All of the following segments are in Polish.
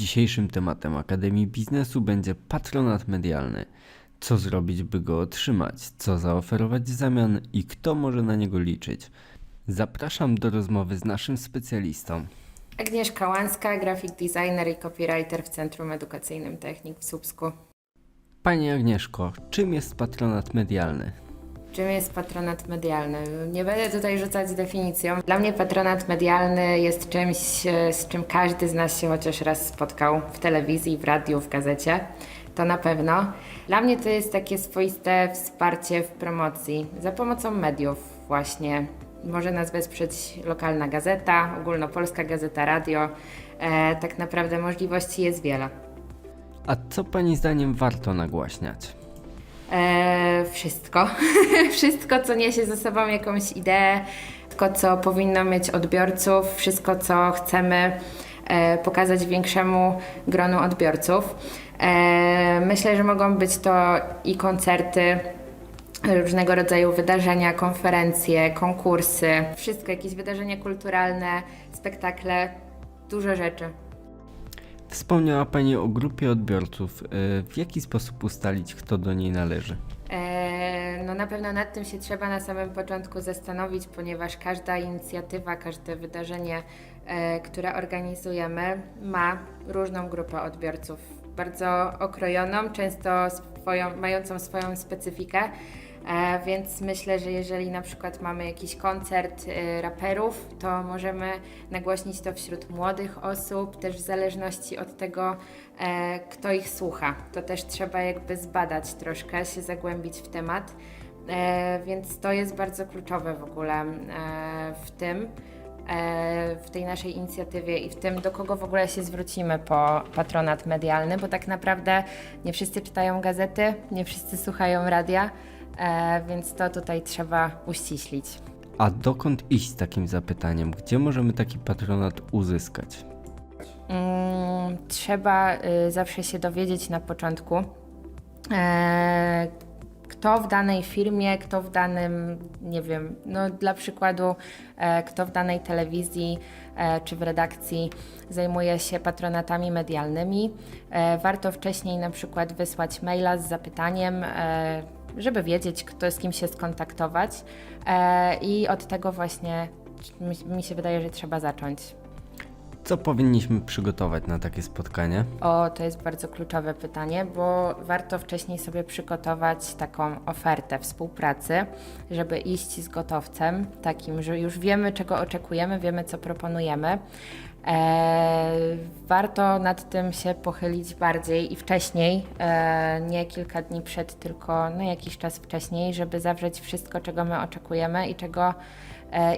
Dzisiejszym tematem Akademii Biznesu będzie patronat medialny. Co zrobić, by go otrzymać, co zaoferować w zamian i kto może na niego liczyć. Zapraszam do rozmowy z naszym specjalistą. Agnieszka Łańska, graphic designer i copywriter w Centrum Edukacyjnym Technik w Słupsku. Pani Agnieszko, czym jest patronat medialny? Czym jest patronat medialny? Nie będę tutaj rzucać definicją. Dla mnie patronat medialny jest czymś, e, z czym każdy z nas się chociaż raz spotkał w telewizji, w radiu, w gazecie. To na pewno. Dla mnie to jest takie swoiste wsparcie w promocji za pomocą mediów właśnie. Może nas wesprzeć lokalna gazeta, ogólnopolska gazeta radio. E, tak naprawdę możliwości jest wiele. A co Pani zdaniem warto nagłaśniać? E, wszystko. wszystko, co niesie ze sobą jakąś ideę, wszystko, co powinno mieć odbiorców, wszystko, co chcemy e, pokazać większemu gronu odbiorców. E, myślę, że mogą być to i koncerty, różnego rodzaju wydarzenia, konferencje, konkursy, wszystko, jakieś wydarzenia kulturalne, spektakle, dużo rzeczy. Wspomniała Pani o grupie odbiorców. Yy, W jaki sposób ustalić, kto do niej należy? E, No na pewno nad tym się trzeba na samym początku zastanowić, ponieważ każda inicjatywa, każde wydarzenie, e, które organizujemy, ma różną grupę odbiorców. Bardzo okrojoną, często swoją, mającą swoją specyfikę. E, więc myślę, że jeżeli na przykład mamy jakiś koncert e, raperów, to możemy nagłośnić to wśród młodych osób, też w zależności od tego, e, kto ich słucha. To też trzeba jakby zbadać troszkę, się zagłębić w temat. E, więc to jest bardzo kluczowe w ogóle w tym, w tej naszej inicjatywie i w tym, do kogo w ogóle się zwrócimy po patronat medialny, bo tak naprawdę nie wszyscy czytają gazety, nie wszyscy słuchają radia, e, więc to tutaj trzeba uściślić. A dokąd iść z takim zapytaniem? Gdzie możemy taki patronat uzyskać? Mm, trzeba y, zawsze się dowiedzieć na początku, e, kto w danej firmie, kto w danym, nie wiem, no dla przykładu, e, kto w danej telewizji e, czy w redakcji zajmuje się patronatami medialnymi. E, warto wcześniej na przykład wysłać maila z zapytaniem, e, żeby wiedzieć, kto z kim się skontaktować e, i od tego właśnie mi, mi się wydaje, że trzeba zacząć. Co powinniśmy przygotować na takie spotkanie? O, to jest bardzo kluczowe pytanie, bo warto wcześniej sobie przygotować taką ofertę współpracy, żeby iść z gotowcem, takim, że już wiemy, czego oczekujemy, wiemy, co proponujemy. Eee, warto nad tym się pochylić bardziej i wcześniej, e, nie kilka dni przed, tylko no, jakiś czas wcześniej, żeby zawrzeć wszystko, czego my oczekujemy i czego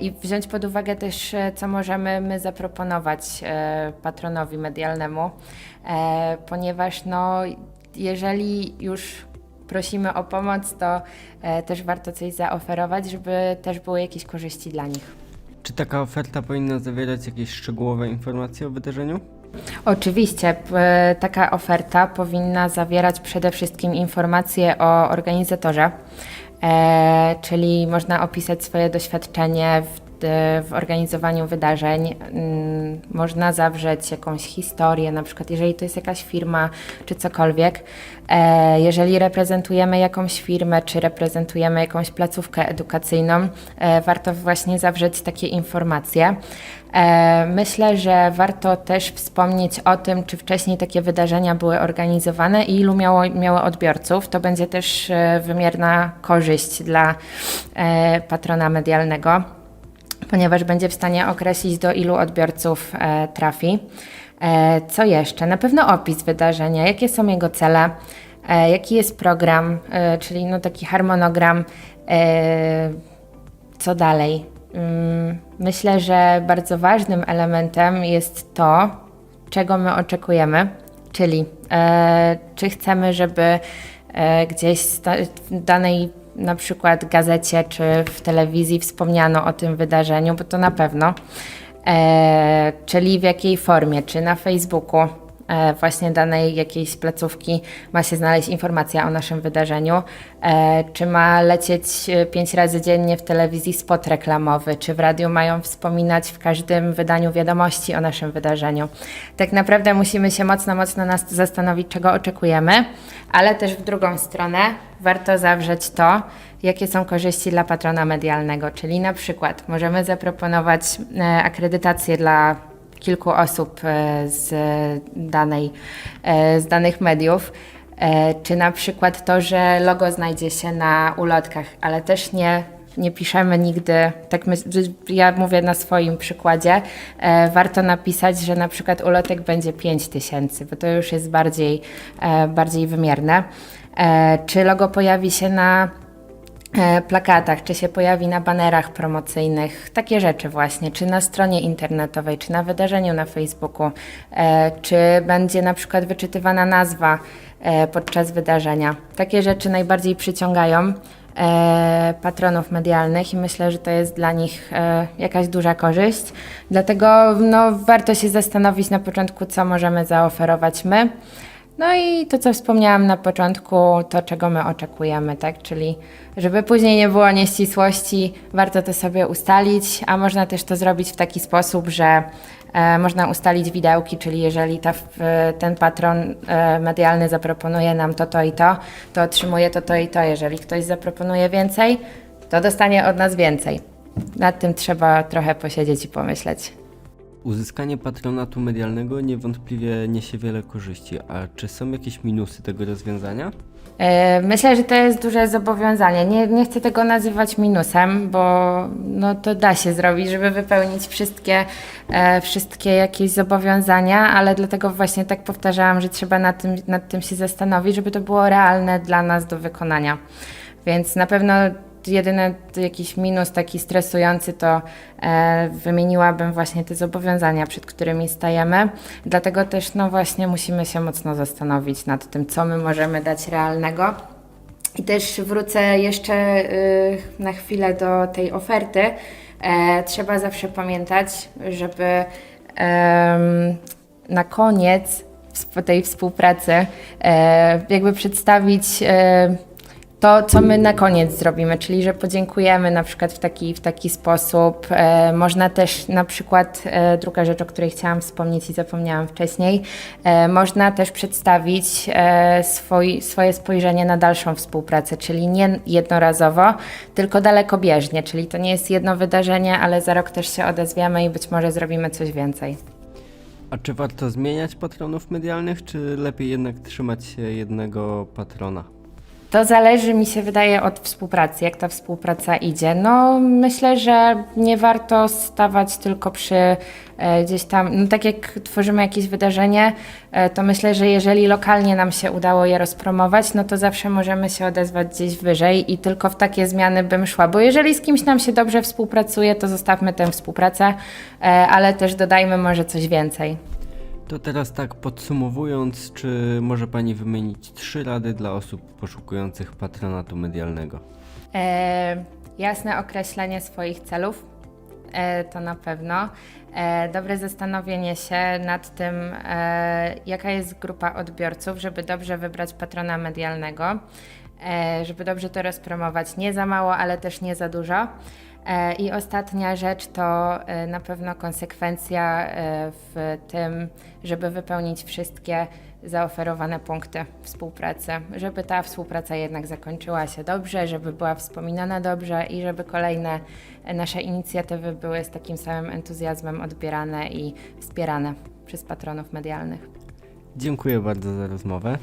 I wziąć pod uwagę też, e, co możemy my zaproponować e, patronowi medialnemu, e, ponieważ no, jeżeli już prosimy o pomoc, to e, też warto coś zaoferować, żeby też były jakieś korzyści dla nich. Czy taka oferta powinna zawierać jakieś szczegółowe informacje o wydarzeniu? Oczywiście, taka oferta powinna zawierać przede wszystkim informacje o organizatorze, e, czyli można opisać swoje doświadczenie w, w organizowaniu wydarzeń, mm, można zawrzeć jakąś historię, na przykład jeżeli to jest jakaś firma czy cokolwiek. E, jeżeli reprezentujemy jakąś firmę czy reprezentujemy jakąś placówkę edukacyjną, e, warto właśnie zawrzeć takie informacje. E, Myślę, że warto też wspomnieć o tym, czy wcześniej takie wydarzenia były organizowane i ilu miało, odbiorców. To będzie też wymierna korzyść dla patrona medialnego, ponieważ będzie w stanie określić, do ilu odbiorców e, trafi. E, Co jeszcze? Na pewno opis wydarzenia, jakie są jego cele, e, jaki jest program, czyli no taki harmonogram. co dalej? Mm, Myślę, że bardzo ważnym elementem jest to, czego my oczekujemy, czyli czy chcemy, żeby gdzieś w danej na przykład gazecie czy w telewizji wspomniano o tym wydarzeniu, bo to na pewno. E, czyli w jakiej formie, czy na Facebooku, e, właśnie danej jakiejś placówki ma się znaleźć informacja o naszym wydarzeniu, e, czy ma lecieć e, pięć razy dziennie w telewizji spot reklamowy, czy w radiu mają wspominać w każdym wydaniu wiadomości o naszym wydarzeniu. Tak naprawdę musimy się mocno, mocno nas zastanowić, czego oczekujemy, ale też w drugą stronę warto zawrzeć to, jakie są korzyści dla patrona medialnego, czyli na przykład możemy zaproponować e, akredytację dla kilku osób e, z, danej, e, z danych mediów, czy na przykład to, że logo znajdzie się na ulotkach, ale też nie, nie piszemy nigdy, tak my, ja mówię na swoim przykładzie, e, warto napisać, że na przykład ulotek będzie 5000, bo to już jest bardziej, e, bardziej wymierne. E, czy logo pojawi się na e, plakatach, czy się pojawi na banerach promocyjnych, takie rzeczy właśnie, czy na stronie internetowej, czy na wydarzeniu na Facebooku, e, czy będzie na przykład wyczytywana nazwa e, podczas wydarzenia. Takie rzeczy najbardziej przyciągają patronów medialnych i myślę, że to jest dla nich e, jakaś duża korzyść. Dlatego no, warto się zastanowić na początku, co możemy zaoferować my. No i to, co wspomniałam na początku, to czego my oczekujemy, tak? Czyli żeby później nie było nieścisłości, warto to sobie ustalić, a można też to zrobić w taki sposób, że e, można ustalić widełki, czyli jeżeli ta, ten patron e, medialny zaproponuje nam to, to i to, to otrzymuje to, to i to. Jeżeli ktoś zaproponuje więcej, to dostanie od nas więcej. Nad tym trzeba trochę posiedzieć i pomyśleć. Uzyskanie patronatu medialnego niewątpliwie niesie wiele korzyści, a czy są jakieś minusy tego rozwiązania? E, Myślę, że to jest duże zobowiązanie. Nie, nie chcę tego nazywać minusem, bo no, to da się zrobić, żeby wypełnić wszystkie, e, wszystkie jakieś zobowiązania, ale dlatego właśnie tak powtarzałam, że trzeba nad tym, nad tym się zastanowić, żeby to było realne dla nas do wykonania. Więc na pewno jedyny jakiś minus taki stresujący to e, wymieniłabym właśnie te zobowiązania, przed którymi stajemy. Dlatego też no właśnie musimy się mocno zastanowić nad tym, co my możemy dać realnego. I też wrócę jeszcze y, na chwilę do tej oferty. E, trzeba zawsze pamiętać, żeby em, na koniec tej współpracy e, jakby przedstawić e, to, co my na koniec zrobimy, czyli że podziękujemy na przykład w taki, w taki sposób. E, można też na przykład, e, druga rzecz, o której chciałam wspomnieć i zapomniałam wcześniej, e, można też przedstawić e, swój, swoje spojrzenie na dalszą współpracę, czyli nie jednorazowo, tylko dalekobieżnie, czyli to nie jest jedno wydarzenie, ale za rok też się odezwiemy i być może zrobimy coś więcej. A czy warto zmieniać patronów medialnych, czy lepiej jednak trzymać się jednego patrona? To zależy, mi się wydaje, od współpracy, jak ta współpraca idzie. No, myślę, że nie warto stawać tylko przy e, gdzieś tam, no tak jak tworzymy jakieś wydarzenie, e, to myślę, że jeżeli lokalnie nam się udało je rozpromować, no to zawsze możemy się odezwać gdzieś wyżej i tylko w takie zmiany bym szła, bo jeżeli z kimś nam się dobrze współpracuje, to zostawmy tę współpracę, e, ale też dodajmy może coś więcej. To teraz tak podsumowując, czy może Pani wymienić trzy rady dla osób poszukujących patronatu medialnego? E, jasne określenie swoich celów, e, to na pewno. E, dobre zastanowienie się nad tym, e, jaka jest grupa odbiorców, żeby dobrze wybrać patrona medialnego, e, żeby dobrze to rozpromować. Nie za mało, ale też nie za dużo. E, I ostatnia rzecz to e, na pewno konsekwencja e, w tym, żeby wypełnić wszystkie zaoferowane punkty współpracy, żeby ta współpraca jednak zakończyła się dobrze, żeby była wspominana dobrze i żeby kolejne nasze inicjatywy były z takim samym entuzjazmem odbierane i wspierane przez patronów medialnych. Dziękuję bardzo za rozmowę.